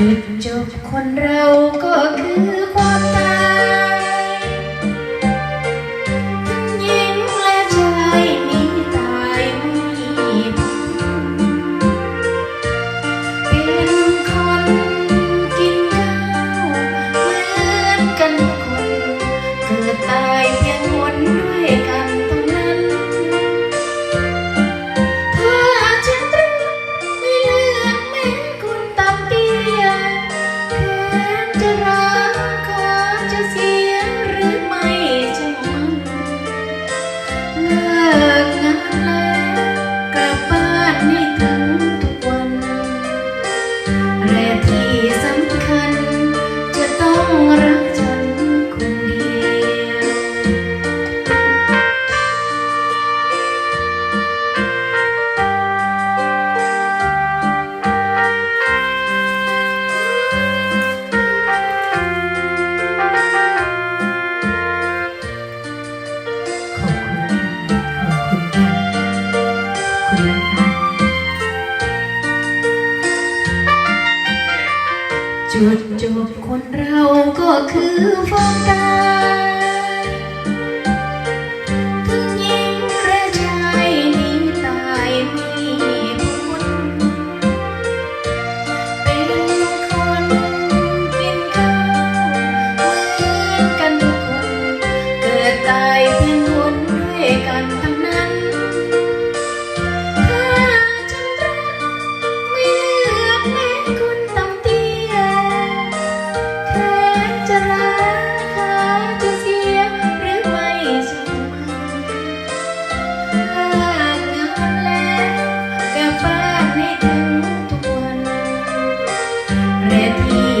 จุดจบคนเราก็คือความตาย จุดจบคนเราก็คือฟองตา Happy.